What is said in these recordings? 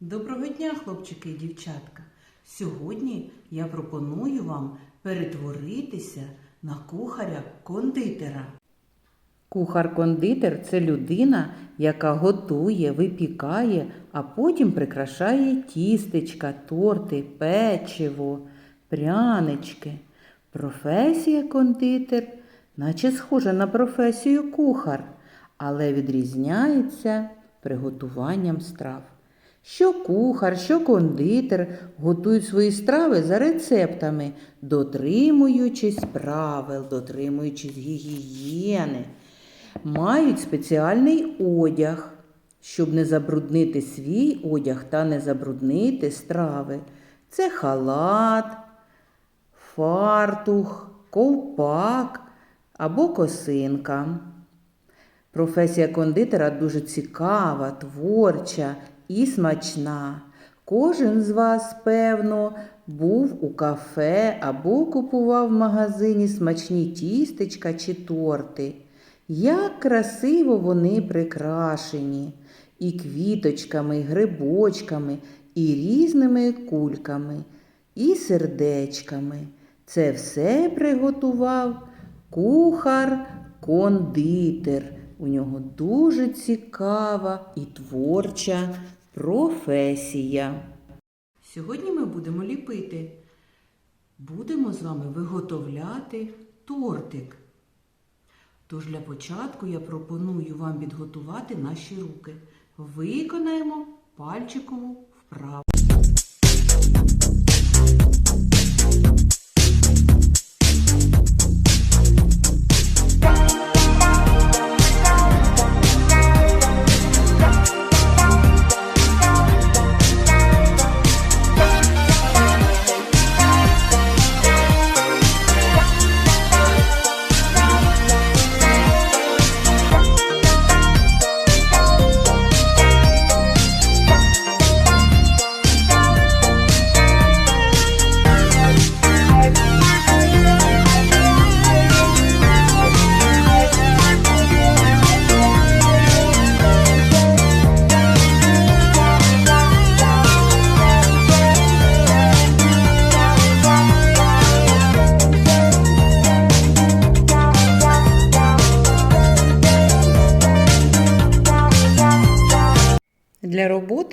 Доброго дня, хлопчики і дівчатка! Сьогодні я пропоную вам перетворитися на кухаря-кондитера. Кухар-кондитер це людина, яка готує, випікає, а потім прикрашає тістечка, торти, печиво, прянички. Професія кондитер, наче схожа на професію кухар, але відрізняється приготуванням страв. Що кухар, що кондитер готують свої страви за рецептами, дотримуючись правил, дотримуючись гігієни. Мають спеціальний одяг, щоб не забруднити свій одяг та не забруднити страви. Це халат, фартух, ковпак або косинка. Професія кондитера дуже цікава, творча і смачна. Кожен з вас, певно, був у кафе або купував в магазині смачні тістечка чи торти. Як красиво вони прикрашені і квіточками, і грибочками, і різними кульками, і сердечками. Це все приготував кухар-кондитер. У нього дуже цікава і творча професія. Сьогодні ми будемо ліпити. Будемо з вами виготовляти тортик. Тож для початку я пропоную вам підготувати наші руки. Виконаємо пальчикову вправу.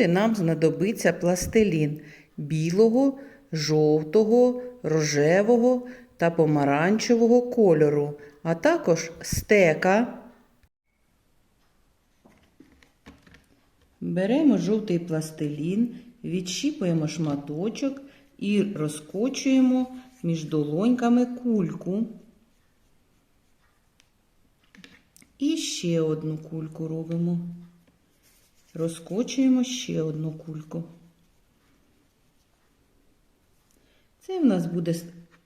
Роботи нам знадобиться пластилін білого, жовтого, рожевого та помаранчевого кольору, а також стека. Беремо жовтий пластилін, відщіпуємо шматочок і розкочуємо між долоньками кульку. І ще одну кульку робимо. Розкочуємо ще одну кульку. Це в нас буде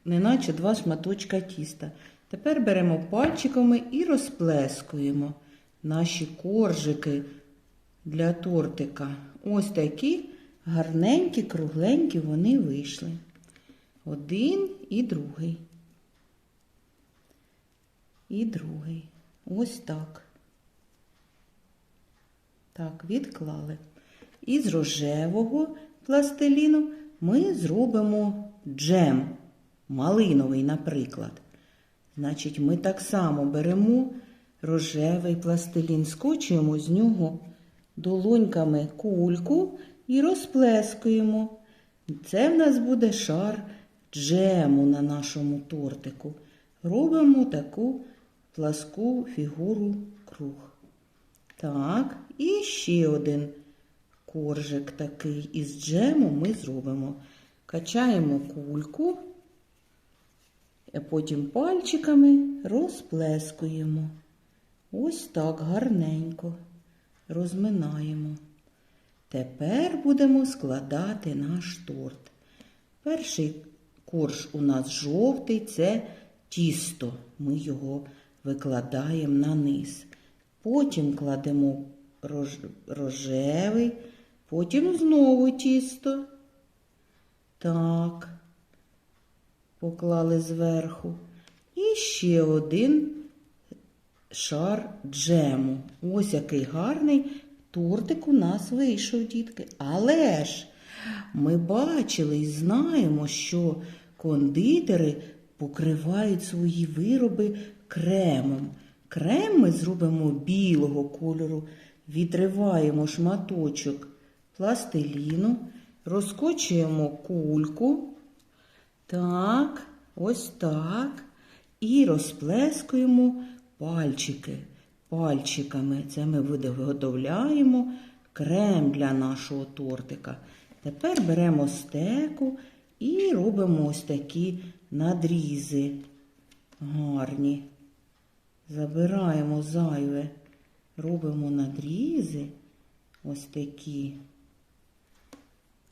неначе два шматочка тіста. Тепер беремо пальчиками і розплескуємо наші коржики для тортика. Ось такі гарненькі, кругленькі вони вийшли. Один і другий. І другий. Ось так. Так, відклали. Із рожевого пластиліну ми зробимо джем, малиновий, наприклад. Значить, ми так само беремо рожевий пластилін, скочуємо з нього долоньками кульку і розплескуємо. Це в нас буде шар джему на нашому тортику. Робимо таку пласку фігуру круг. Так, і ще один коржик такий із джему ми зробимо. Качаємо кульку, потім пальчиками розплескуємо. Ось так гарненько розминаємо. Тепер будемо складати наш торт. Перший корж у нас жовтий це тісто. Ми його викладаємо на низ. Потім кладемо. Рожевий, потім знову тісто. Так, поклали зверху. І ще один шар джему. Ось який гарний тортик у нас вийшов, дітки. Але ж ми бачили і знаємо, що кондитери покривають свої вироби кремом. Крем ми зробимо білого кольору, відриваємо шматочок пластиліну, розкочуємо кульку. Так, ось так. І розплескуємо пальчики. Пальчиками. Це ми виготовляємо крем для нашого тортика. Тепер беремо стеку і робимо ось такі надрізи гарні. Забираємо зайве, робимо надрізи ось такі.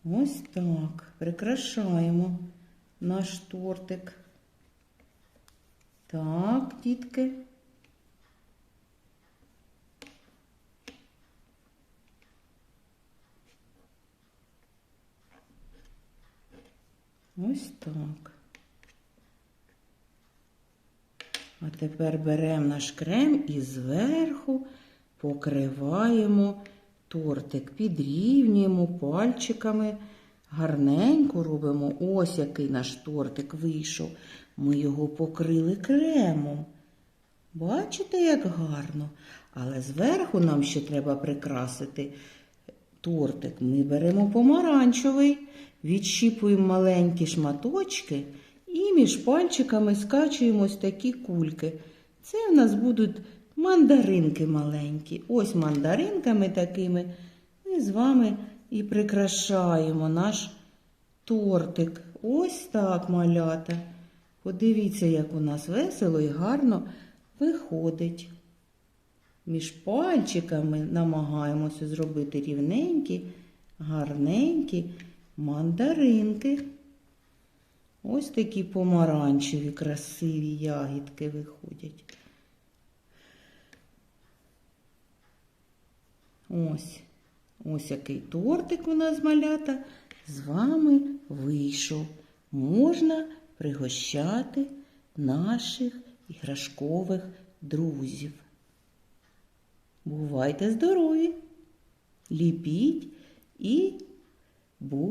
Ось так. Прикрашаємо наш тортик. Так, дітки. Ось так. А тепер беремо наш крем і зверху покриваємо тортик, підрівнюємо пальчиками, гарненько робимо. Ось який наш тортик вийшов. Ми його покрили кремом. Бачите, як гарно? Але зверху нам ще треба прикрасити тортик. Ми беремо помаранчевий, відщіпуємо маленькі шматочки і між пальчиками скачуємо ось такі кульки. Це в нас будуть мандаринки маленькі. Ось мандаринками такими ми з вами і прикрашаємо наш тортик. Ось так, малята. Подивіться, як у нас весело і гарно виходить. Між пальчиками намагаємося зробити рівненькі, гарненькі мандаринки. Ось такі помаранчеві, красиві ягідки виходять. Ось, ось який тортик у нас малята з вами вийшов. Можна пригощати наших іграшкових друзів. Бувайте здорові! Ліпіть і будьте.